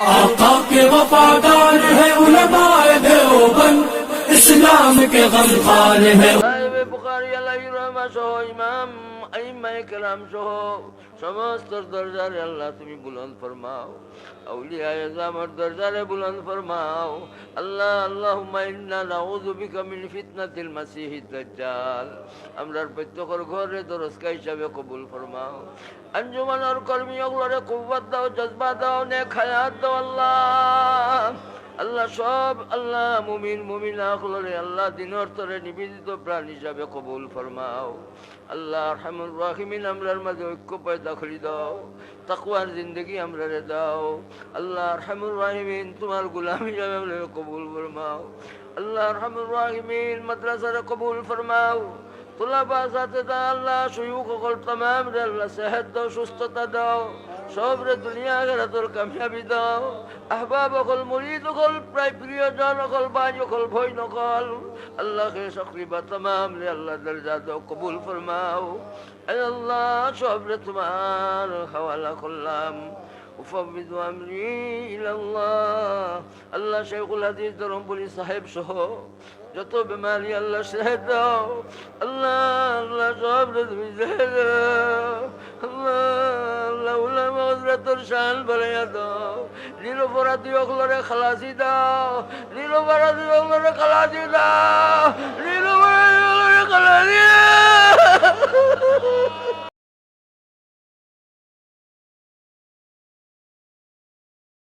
آقا کے وفادار ہے علماء دیوبند اسلام کے غمخوار ہے আলাই সহ ইমাম আইমাই কেরাম সহ সমস্ত দরজারে আল্লাহ তুমি বুলন্দ ফরমাও। আউলিয়া আমার দরজারে বুলন্দ ফরমাও। আল্লাহ আল্লাহুম্মা ইন্না নাউযু বিকা মিন ফিতনাতিল মাসিহিদ দাজ্জাল আমরার প্রত্যেকের ঘরে দরজকা হিসাবে কবুল ফরমাও। আঞ্জুমানের কর্মী ওগুলোরে কুব্বত দাও জজবা দাও নেক হায়াত দাও আল্লাহ। আল্লাহ সব আল্লাহ মুমিন মুমিন আখলরে আল্লাহ দিনর তরে নিবেদিত প্রাণ হিসাবে কবুল ফরমাও। আল্লাহ রহমুর রাহিমিন, আমরার মাঝে ঐক্য পয়দা করি দাও। তাকুয়ার জিন্দগি আমরারে দাও। আল্লাহ রহমুর রাহিমিন, তোমার গুলাম হিসাবে আমরা কবুল ফরমাও। আল্লাহ রহমুর রাহিমিন, মাদ্রাসারে কবুল ফরমাও। সাথে আল্লাহ সুয়ুক সকল তামাম রে আল্লাহ সেহাত দাও সুস্থতা দাও সব দুনিয়া গেরা কামিয়াবি দাও আহবাব অকল মরিদ অকল প্রায় প্রিয়জন অকল বাজ অকল ভয় নকল আল্লাহকে সকরিবা তামাম রে আল্লাহ দরজা দাও কবুল ফরমাও আল্লাহ সব রে তোমার হাওয়ালা করলাম। উফাবিদ আমরি ইলাল্লাহ। আল্লাহ শেখুল হাদিস, ধরমপুরি সাহেব সহ যত বেমারি আল্লাহ শেহেদ দাও। আল্লাহ আল্লাহ সব তুমি আল্লাহ আল্লাহ হজরতর শান বাড়াইয়া দাও। নিরপরাধী অকলরে খালাসি দাও। নিরপরাধী অকলরে খালাসি দাও।